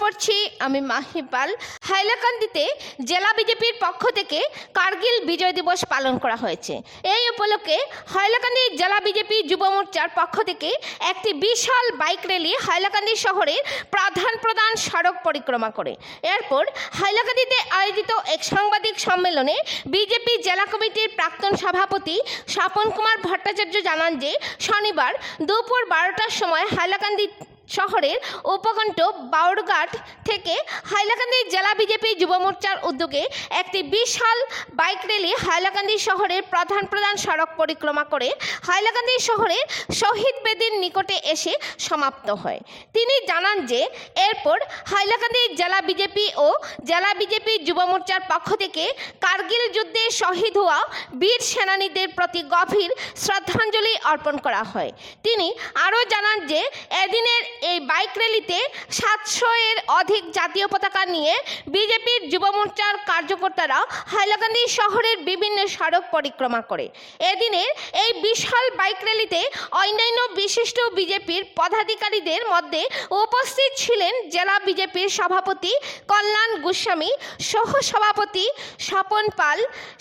জানাচ্ছি আমি মাহিপাল। হাইলাকান্দিতে জেলা বিজেপির পক্ষ থেকে কার্গিল বিজয় দিবস পালন করা হয়েছে। এই উপলক্ষে হাইলাকান্দি জেলা বিজেপি যুব মোর্চার পক্ষ থেকে একটি বিশাল বাইক র্যালি হাইলাকান্দি শহরের প্রধান প্রধান সড়ক পরিক্রমা করে। এরপর হাইলাকান্দিতে আয়োজিত এক সাংবাদিক সম্মেলনে বিজেপি জেলা কমিটির প্রাক্তন সভাপতি স্বপন কুমার ভট্টাচার্য জানান যে, শনিবার দুপুর বারোটার সময় হাইলাকান্দি শহরের উপকণ্ঠ বাউরঘাট থেকে হাইলাকান্দি জেলা বিজেপি যুব মোর্চার উদ্যোগে একটি বিশাল বাইক র্যালি হাইলাকান্দি শহরের প্রধান প্রধান সড়ক পরিক্রমা করে হাইলাকান্দি শহরের শহীদ বেদির নিকটে এসে সমাপ্ত হয়। তিনি জানান যে, এরপর হাইলাকান্দি জেলা বিজেপি ও জেলা বিজেপি যুব মোর্চার পক্ষ থেকে কার্গিল যুদ্ধে শহীদ হওয়া বীর সেনানীদের প্রতি গভীর শ্রদ্ধাঞ্জলি অর্পণ করা হয়। তিনি আরও জানান যে, এদিনের এই বাইক র্যালিতে সাতশো এর অধিক জাতীয় পতাকা নিয়ে বিজেপির যুব মোর্চার কার্যকর্তারা হাইলাকান্দি শহরের বিভিন্ন সড়ক পরিক্রমা করে। এদিনের এই বিশাল বাইক র্যালিতে অন্যান্য বিশিষ্ট বিজেপির পদাধিকারীদের মধ্যে উপস্থিত ছিলেন জেলা বিজেপির সভাপতি কল্যাণ গোস্বামী সহ সভাপতি স্বপন পাল,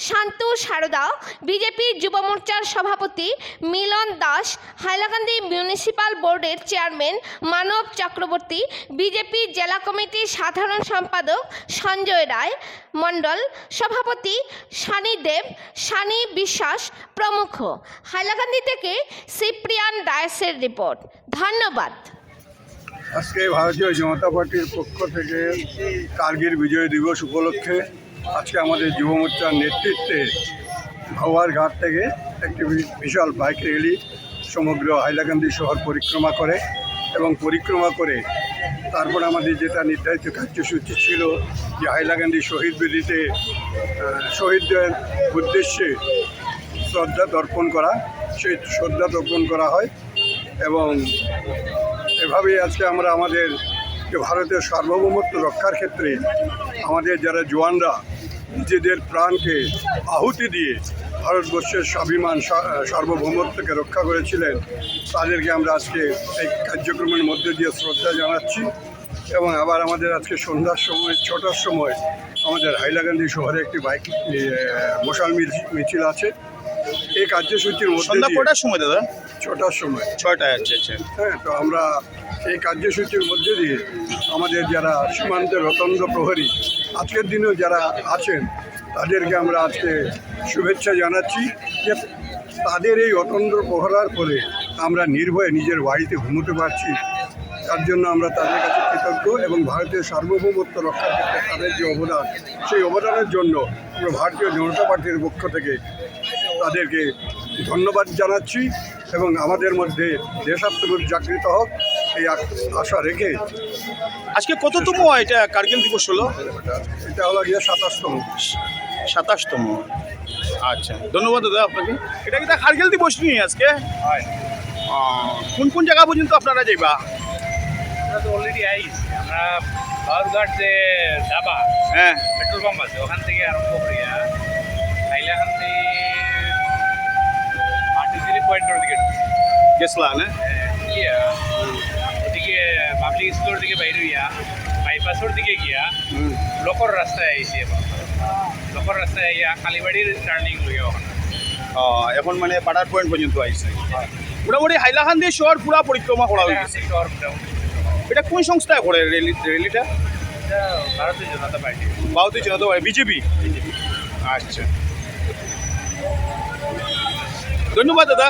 শান্তু সারদা, বিজেপি যুব মোর্চার সভাপতি মিলন দাস, হাইলাকান্দি মিউনিসিপাল বোর্ডের চেয়ারম্যান মানব চক্রবর্তী, বিজেপি জেলা কমিটির সাধারণ সম্পাদক সঞ্জয় রায়, মণ্ডল সভাপতি সানি দেব, সানি বিশ্বাস প্রমুখ। হাইলাকান্দি থেকে সিপ্রিয়ান ডায়েসের রিপোর্ট। ধন্যবাদ। আজকে ভারতীয় জনতা পার্টির পক্ষ থেকে কার্গিল বিজয় দিবস উপলক্ষে আজকে আমাদের যুব মোর্চার নেতৃত্বে ভাওয়ার ঘাট থেকে একটি বিশাল বাইক র্যালি সমগ্র হাইলাকান্দি শহর পরিক্রমা করে। এবং পরিক্রমা করে তারপর আমাদের যেটা নির্ধারিত কার্যসূচি ছিল যে হাইলাকান্দি শহীদ বেদিতে শহীদদের উদ্দেশ্যে শ্রদ্ধা তর্পণ করা, সেই শ্রদ্ধা তর্পণ করা হয় এবং এভাবেই আজকে আমরা আমাদের ভারতের সার্বভৌমত্ব রক্ষার ক্ষেত্রে আমাদের যারা জওয়ানরা, নিজেদের প্রাণকে আহুতি দিয়ে ভারতবর্ষের স্বাভিমান সার্বভৌমত্বকে রক্ষা করেছিলেন তাদেরকে আমরা আজকে এই কার্যক্রমের মধ্যে দিয়ে শ্রদ্ধা জানাচ্ছি। এবং আবার আমাদের আজকে সন্ধ্যার সময় ছটার সময় আমাদের হাইলাকান্দি শহরে একটি বাইক মশাল মিছিল- মিছিল আছে। এই কার্যসূচির মধ্যে কটার সময় দাদা? ছটার সময়। ছয়টায় আচ্ছা আচ্ছা। হ্যাঁ তো আমরা এই কার্যসূচির মধ্যে দিয়ে আমাদের যারা সীমান্তের রতন্দ্র প্রহরী, আজকের দিনেও যারা আছেন, তাদেরকে আমরা আজকে শুভেচ্ছা জানাচ্ছি যে তাদের এই অতন্দ্র প্রহরার ফলে আমরা নির্ভয়ে নিজের বাড়িতে ঘুমোতে পারছি। তার জন্য আমরা তাদের কাছে কৃতজ্ঞ এবং ভারতের সার্বভৌমত্ব রক্ষার ক্ষেত্রে তাদের যে অবদান, সেই অবদানের জন্য আমরা ভারতীয় জনতা পার্টির পক্ষ থেকে তাদেরকে ধন্যবাদ জানাচ্ছি এবং আমাদের মধ্যে দেশাত্মবোধ জাগৃত হোক। এই আশা রেখে আজকে কততম এটা কার্গিল দিবস হলো? এটা হলো গিয়ে সাতাশতম। সাতাশতম। আচ্ছা ধন্যবাদ দাদা আপনাকে। এটা কি তা কার্গিল দিবস নিয়ে আজকে? কোন কোন জায়গা পর্যন্ত আপনারা যাইবা? আমরা তো অলরেডি আইস আমরা বাউরঘাট যে ডাবা হ্যাঁ। পেট্রোল পাম্প আছে ওখান থেকে আরম্ভ করিয়া হাইলাকান্দি আর্টিসিলি পয়েন্টের দিকে গেছলা না? গিয়া ওদিকে পাবলিক স্কুলের দিকে বাইরে হইয়া বাইপাসের দিকে গিয়া। লোকর রাস্তায় আইসি এবার লোকর রাস্তায় আইয়া কালীবাড়ির টার্নিং লইয়া ওখানে এখন। মানে পাড়ার পয়েন্ট পর্যন্ত আইছে মোটামুটি হাইলাকান্দি শহর পুরা পরিক্রমা করা হয়ে গেছে। শহর এটা কোন সংস্থায় করে রেলি রেলিটা ভারতীয় জনতা পার্টি ভারতীয় জনতা পার্টি বিজেপি। আচ্ছা। ধন্যবাদ দাদা।